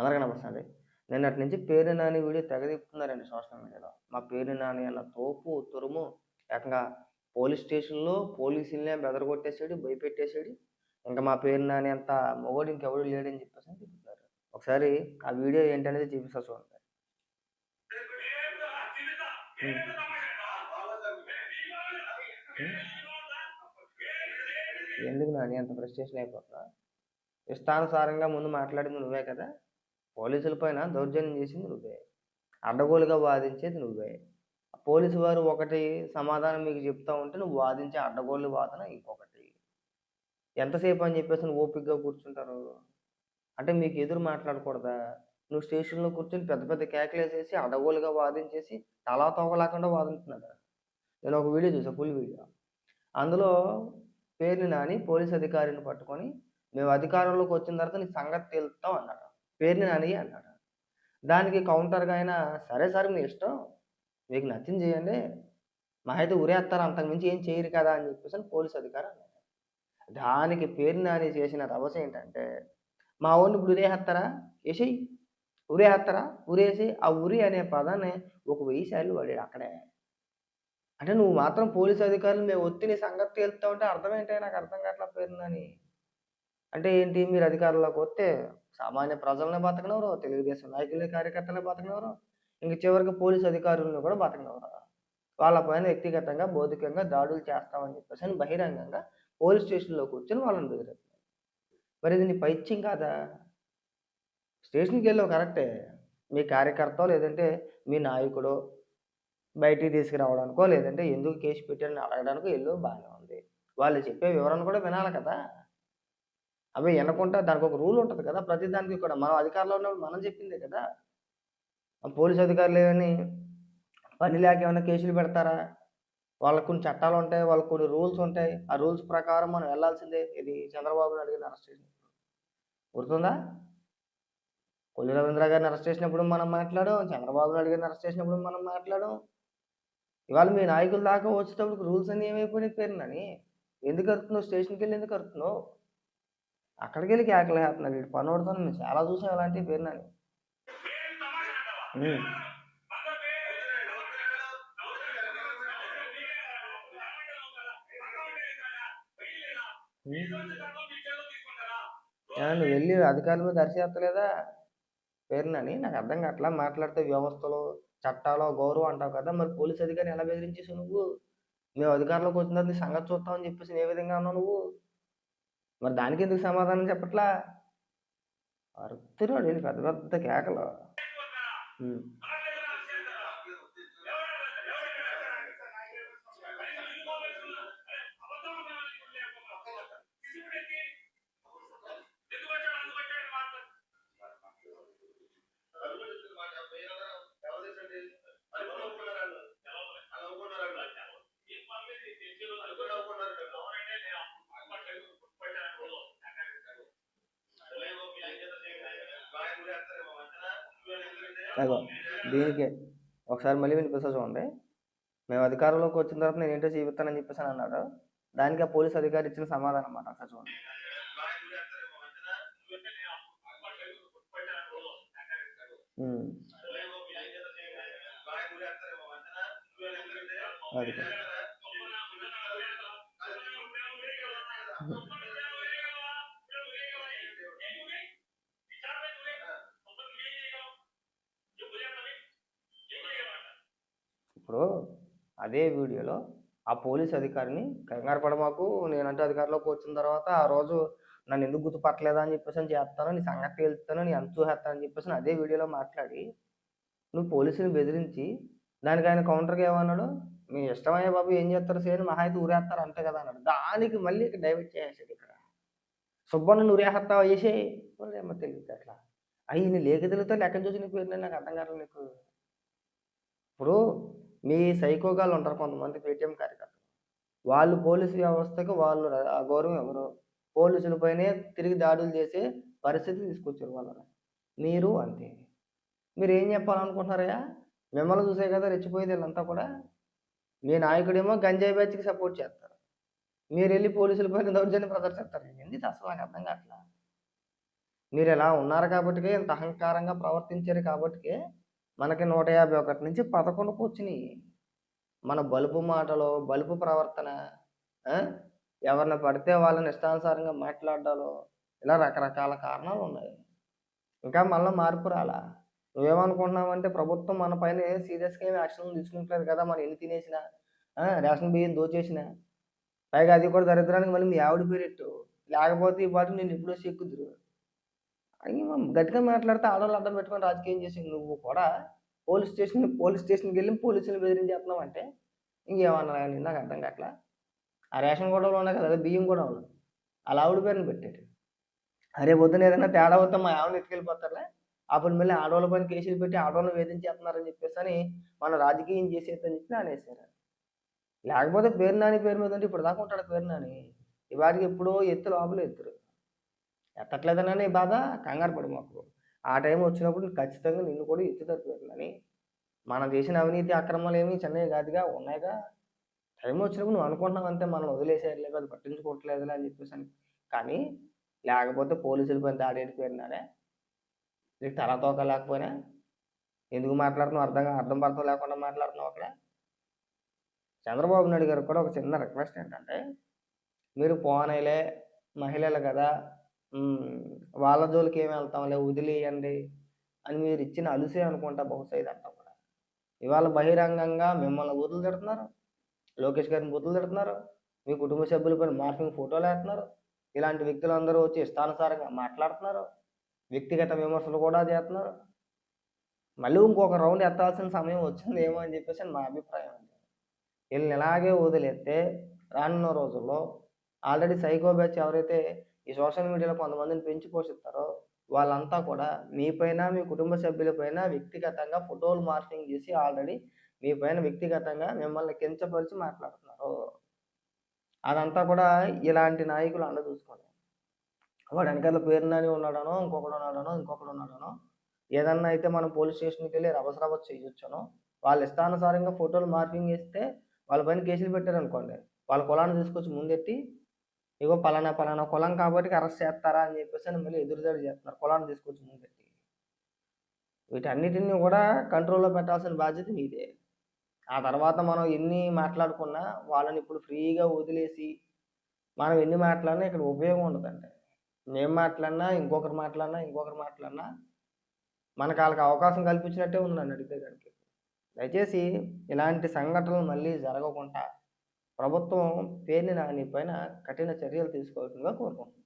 అందరికీ నమస్తే అండి. నిన్నటి నుంచి పేరు నాని వీడియో తెగ తిప్పుతున్నారండి సోషల్ మీడియాలో. మా పేరు నాని అన్న తోపు తురుము ఏకంగా పోలీస్ స్టేషన్లో పోలీసులనే బెదరగొట్టేసాడు భయపెట్టేసాడు ఇంకా మా పేరు నాని అంత మొగోడు ఇంకెవడు లేడని చెప్పేసి చెప్తున్నారు. ఒకసారి ఆ వీడియో ఏంటనేది చూపిస్తా చూడండి. ఎందుకు నాని అంత ఫ్రస్ట్రేషన్ అయిపోతున్నా ఇష్టానుసారంగా ముందు మాట్లాడింది నువ్వే కదా. పోలీసుల పైన దౌర్జన్యం చేసింది నువ్వే. అడ్డగోలుగా వాదించేది నువ్వే. పోలీసు వారు ఒకటి సమాధానం మీకు చెప్తా ఉంటే నువ్వు వాదించే అడ్డగోలు వాదన ఇంకొకటి. ఎంతసేపు అని చెప్పేసి నువ్వు ఓపికగా కూర్చుంటారు? అంటే మీకు ఎదురు మాట్లాడకూడదా? నువ్వు స్టేషన్లో కూర్చొని పెద్ద పెద్ద కేకలేసేసి అడగోలుగా వాదించేసి తలా తోకలేకుండా వాదింటున్నాడు నేను ఒక వీడియో చూసా ఫుల్ వీడియో. అందులో పేరుని నాని పోలీస్ అధికారిని పట్టుకొని మేము అధికారంలోకి వచ్చిన తర్వాత నీ సంగతి తేలుతాం అన్నాడు. పేరుని నాని అన్నాడు. దానికి కౌంటర్గా అయినా సరే సరే మీ ఇష్టం మీకు నచ్చింది చేయండి మా అయితే ఉరేస్తారు అంతకుమించి ఏం చేయరు కదా అని చెప్పేసి పోలీస్ అధికారి అన్నాడు. దానికి పేరు నాని చేసిన రభస ఏంటంటే మా ఊరిని ఇప్పుడు ఉరేహత్తారా వేసేయి ఉరేహత్తారా ఉరేసి ఆ ఉరి అనే పదాన్ని ఒక వెయ్యి సార్లు వాడాడు అక్కడే. అంటే నువ్వు మాత్రం పోలీస్ అధికారులు మేము ఒత్తిని సంగతి తేలుతా ఉంటే అర్థం ఏంటి? నాకు అర్థం కావట్లా పేరు నాని. అంటే ఏంటి? మీరు అధికారంలోకి వస్తే సామాన్య ప్రజలనే బతకనవరు తెలుగుదేశం నాయకులే కార్యకర్తలే బతకనవరు ఇంక చివరికి పోలీస్ అధికారులను కూడా బతకనవరు వాళ్ళ పైన వ్యక్తిగతంగా బౌద్ధికంగా దాడులు చేస్తామని చెప్పేసి అని బహిరంగంగా పోలీస్ స్టేషన్లో కూర్చొని వాళ్ళని బెదిరిస్తారు మరి ఇది నీ పైత్యం కాదా? స్టేషన్కి వెళ్ళావు కరెక్టే. మీ కార్యకర్త లేదంటే మీ నాయకుడు బయటికి తీసుకురావడానికో లేదంటే ఎందుకు కేసు పెట్టారని అడగడానికో వెళ్ళు బాగానే ఉంది. వాళ్ళు చెప్పే వివరణ కూడా వినాలి కదా. అవి వినకుండా దానికి ఒక రూల్ ఉంటుంది కదా. ప్రతి దానికి కూడా మనం అధికారంలో ఉన్నప్పుడు మనం చెప్పిందే కదా. పోలీస్ అధికారులు ఏమని పని లేక ఏమైనా కేసులు పెడతారా? వాళ్ళకు కొన్ని చట్టాలు ఉంటాయి వాళ్ళకు కొన్ని రూల్స్ ఉంటాయి. ఆ రూల్స్ ప్రకారం మనం వెళ్ళాల్సిందే. ఇది చంద్రబాబు నాయుడు గారిని అరెస్ట్ చేసినప్పుడు గుర్తుందా? కొల్లి రవీంద్ర గారిని అరెస్ట్ చేసినప్పుడు మనం మాట్లాడాం చంద్రబాబు నాయుడు గారిని అరెస్ట్ చేసినప్పుడు మనం మాట్లాడాం. ఇవాళ మీ నాయకుల దాకా వచ్చేటప్పుడు రూల్స్ అన్నీ ఏమైపోయినాయి పేరునని ఎందుకు అరుతున్నావు స్టేషన్కి వెళ్ళి ఎందుకు అరుతున్నావు అక్కడికి వెళ్ళి కేకలు వేస్తున్నాడు వీడు పనోడుతో మేము చాలా చూసాం అలాంటి పేరునని నువ్వు వెళ్ళి అధికారుల మీద అరిచేస్తలేదా పేరునని నాకు అర్థం కావట్లా. మాట్లాడితే వ్యవస్థలు చట్టాలు గౌరవం అంటావు కదా మరి పోలీస్ అధికారిని ఎలా బెదిరించేసావు నువ్వు? మేము అధికారంలోకి వచ్చిన సంగతి చూస్తామని చెప్పేసి ఏ విధంగా ఉన్నావు నువ్వు? మరి దానికి ఎందుకు సమాధానం చెప్పట్లా? అరుతున్నాడు పెద్ద పెద్ద కేకలు. అగో దీనికే ఒకసారి మళ్ళీ వినిపిస్తా చూడండి. మేము అధికారంలోకి వచ్చిన తర్వాత నేను ఏంటో చూపిస్తానని చెప్పేసి అని అన్నాడు. దానికి ఆ పోలీస్ అధికారి ఇచ్చిన సమాధానం అన్నమాట ఒకసారి చూడండి. అది. ఇప్పుడు అదే వీడియోలో ఆ పోలీస్ అధికారిని కంగారు పడమాకు నేనంటే అధికారంలోకి వచ్చిన తర్వాత ఆ రోజు నన్ను ఎందుకు గుర్తుపట్టలేదా అని చెప్పేసి అని చేస్తాను నీ సంగతి వెళ్తాను నీ అంచు చేస్తాను అని చెప్పేసి అదే వీడియోలో మాట్లాడి నువ్వు పోలీసుని బెదిరించి దానికి ఆయన కౌంటర్గా ఏమన్నాడు? మీ ఇష్టమయ్యే బాబు ఏం చేస్తారు సేని మహా అయితే ఊరేస్తారు అంతే కదా అన్నాడు. దానికి మళ్ళీ ఇక్కడ డైవర్ట్ చేసేది ఇక్కడ. సుబ్బన్న ఊరేస్తావా వేసే ఏమో తెలియదు అట్లా. అయ్యి నీ లేక తెలుగుతా లెక్క చూసి నీకు పేరు నాకు అర్థం కాదు నీకు. ఇప్పుడు మీ సైకోగాళ్ళు ఉంటారు కొంతమంది పేటీఎం కార్యకర్తలు. వాళ్ళు పోలీసు వ్యవస్థకు వాళ్ళు ఆ గౌరవం ఎవరు పోలీసులపైనే తిరిగి దాడులు చేసే పరిస్థితి తీసుకొచ్చారు వాళ్ళని. మీరు అంతే. మీరు ఏం చెప్పాలనుకుంటున్నారయ్యా? మిమ్మల్ని చూసే కదా రెచ్చిపోయేది వీళ్ళంతా కూడా. మీ నాయకుడేమో గంజాయి బ్యాచ్కి సపోర్ట్ చేస్తారు. మీరు వెళ్ళి పోలీసులపైన దౌర్జన్యం ప్రదర్శిస్తారు. ఎందుకు అసలు నాకు అర్థం కావట్లా? మీరు ఇలా ఉన్నారు కాబట్టి ఇంత అహంకారంగా ప్రవర్తించారు కాబట్టి మనకి నూట యాభై ఒకటి నుంచి పదకొండుకు వచ్చినాయి మన బలుపు మాటలు బలుపు ప్రవర్తన ఎవరిని పడితే వాళ్ళని ఇష్టానుసారంగా మాట్లాడాలో ఇలా రకరకాల కారణాలు ఉన్నాయి. ఇంకా మళ్ళీ మార్పు రాలా? నువ్వేమనుకుంటున్నావంటే ప్రభుత్వం మన పైన సీరియస్గా ఏమి యాక్షన్ తీసుకుంటలేదు కదా మనం ఎన్ని తినేసినా రేషన్ బియ్యం దోచేసిన. పైగా అది కూడా దరిద్రానికి మళ్ళీ మీ ఆవిడ పేరెట్టు. లేకపోతే ఈ పాటు నేను ఎప్పుడో చెక్కుదురు. అని మనం గట్టిగా మాట్లాడితే ఆడవాళ్ళు అడ్డం పెట్టుకొని రాజకీయం చేసి నువ్వు కూడా. పోలీస్ స్టేషన్ పోలీస్ స్టేషన్కి వెళ్ళి పోలీసులు బెదిరించేస్తున్నావు అంటే ఇంకేమన్నా కానీ నాకు అర్థం కావట్లా? ఆ రేషన్ గొడవలు ఉన్నాయి కదా బియ్యం కూడా ఉన్నాయి అలా ఆవిడ పేరుని పెట్టాడు అరే పొద్దున ఏదైనా తేడా అవుతా మా ఆవిడని ఎత్తుకెళ్ళిపోతారులే. అప్పుడు మళ్ళీ ఆడవాళ్ళ పైన కేసులు పెట్టి ఆడవాళ్ళని వేధించేస్తున్నారని చెప్పేసి అని మనం రాజకీయం చేసేదని చెప్పి అనేసారు లేకపోతే పేరు నాని పేరు మీద ఉంటే ఇప్పుడు దాకా ఉంటాడు పేరు నాని. ఈ ఎప్పుడో ఎత్తు లోపల ఎత్తురు. ఎత్తట్లేదనని బాధ కంగారు పడు మాకు. ఆ టైం వచ్చినప్పుడు ఖచ్చితంగా నిన్ను కూడా ఎత్తుతారు పేరు నాని మనం చేసిన అవినీతి అక్రమాలు ఏమి చెన్నై కాదుగా ఉన్నాయిగా. టైం వచ్చినప్పుడు నువ్వు అనుకుంటున్నావు అంతే మనం వదిలేసేయట్లేదు అది పట్టించుకోవట్లేదులే అని చెప్పేసి అని. కానీ లేకపోతే పోలీసులు పని దాడేటి నీకు తల తోక లేకపోయినా ఎందుకు మాట్లాడుతున్నావు? అర్థం అర్థం పర్థం లేకుండా మాట్లాడుతున్నావు అక్కడ? చంద్రబాబు నాయుడు గారికి కూడా ఒక చిన్న రిక్వెస్ట్ ఏంటంటే మీరు పోనైలే మహిళలు కదా వాళ్ళ జోలికి ఏమి వెళ్తాంలే వదిలేయండి అని మీరు ఇచ్చిన అలుసే అనుకుంటా బహుశా ఇదంతా కూడా. ఇవాళ బహిరంగంగా మిమ్మల్ని బూతులు తిడుతున్నారు లోకేష్ గారిని బూతులు తిడుతున్నారు మీ కుటుంబ సభ్యులపైన మార్ఫింగ్ ఫోటోలు వేస్తున్నారు ఇలాంటి వ్యక్తులందరూ వచ్చి ఇష్టానుసారంగా మాట్లాడుతున్నారు వ్యక్తిగత విమర్శలు కూడా చేస్తున్నారు. మళ్ళీ ఇంకొక రౌండ్ ఎత్తాల్సిన సమయం వచ్చింది ఏమో అని చెప్పేసి నా అభిప్రాయం అండి. వీళ్ళని ఇలాగే వదిలేస్తే రానున్న రోజుల్లో ఆల్రెడీ సైకో బ్యాచ్ ఎవరైతే ఈ సోషల్ మీడియాలో కొంతమందిని పెంచి పోషిస్తారో వాళ్ళంతా కూడా మీపైన మీ కుటుంబ సభ్యులపైన వ్యక్తిగతంగా ఫోటోలు మార్కెటింగ్ చేసి ఆల్రెడీ మీ పైన వ్యక్తిగతంగా మిమ్మల్ని కించపరిచి మాట్లాడుతున్నారు. అదంతా కూడా ఇలాంటి నాయకులు అండ చూసుకోండి వాడు వెనకాల పేరునని ఉన్నాడనో ఇంకొకడు ఉన్నాడనో ఇంకొకడు ఉన్నాడనో ఏదన్నా అయితే మనం పోలీస్ స్టేషన్కి వెళ్ళి రభస రభస చేయొచ్చునో వాళ్ళ ఇష్టానుసారంగా ఫోటోలు మార్పింగ్ చేస్తే వాళ్ళ పైన కేసులు పెట్టారనుకోండి వాళ్ళ కులాన్ని తీసుకొచ్చి ముందెట్టి ఇగో పలానా పలానా కులం కాబట్టి అరెస్ట్ చేస్తారా అని చెప్పేసి అని మళ్ళీ ఎదురుదాడి చేస్తున్నారు. కులాన్ని తీసుకొచ్చి ముందెట్టి వీటన్నిటిని కూడా కంట్రోల్లో పెట్టాల్సిన బాధ్యత మీదే. ఆ తర్వాత మనం ఎన్ని మాట్లాడుకున్నా వాళ్ళని ఇప్పుడు ఫ్రీగా వదిలేసి మనం ఎన్ని మాట్లాడినా ఇక్కడ ఉపయోగం ఉండదండి మేము మాట్లాడినా ఇంకొకరు మాట్లాడినా ఇంకొకరు మాట్లాడినా మనకు వాళ్ళకి అవకాశం కల్పించినట్టే ఉంది నన్ను అడిగితే దానికి దయచేసి ఇలాంటి సంఘటనలు మళ్ళీ జరగకుండా ప్రభుత్వం పేర్ని నాని పైన కఠిన చర్యలు తీసుకోవాల్సిందిగా కోరుకుంటున్నాను.